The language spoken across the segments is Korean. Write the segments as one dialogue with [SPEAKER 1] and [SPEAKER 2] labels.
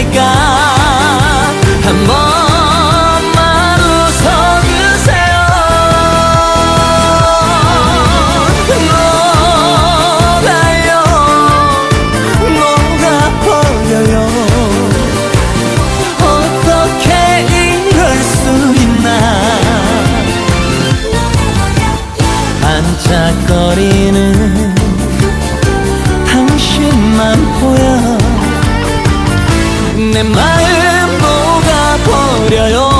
[SPEAKER 1] 테니까 한 번만 웃어주세요. 녹아요? 녹아버려요? 어떻게 이럴 수 있나? 반짝거리는 내 마음 녹아버려요?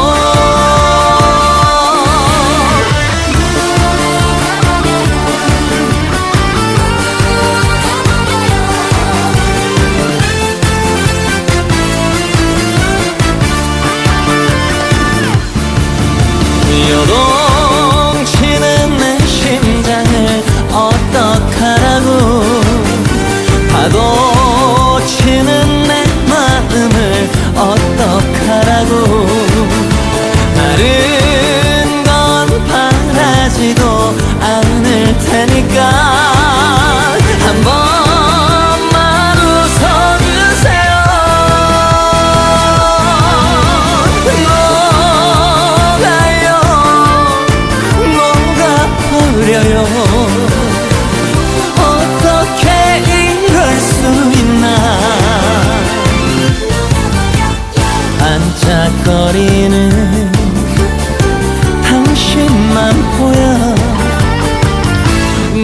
[SPEAKER 1] 요동치는 내 심장을 어떡하라고? 파도 어떡하라고 다른 건 바라지도 않을 테니까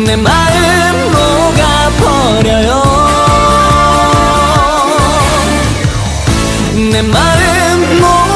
[SPEAKER 1] 내 마음 녹아버려요. 내 마음 녹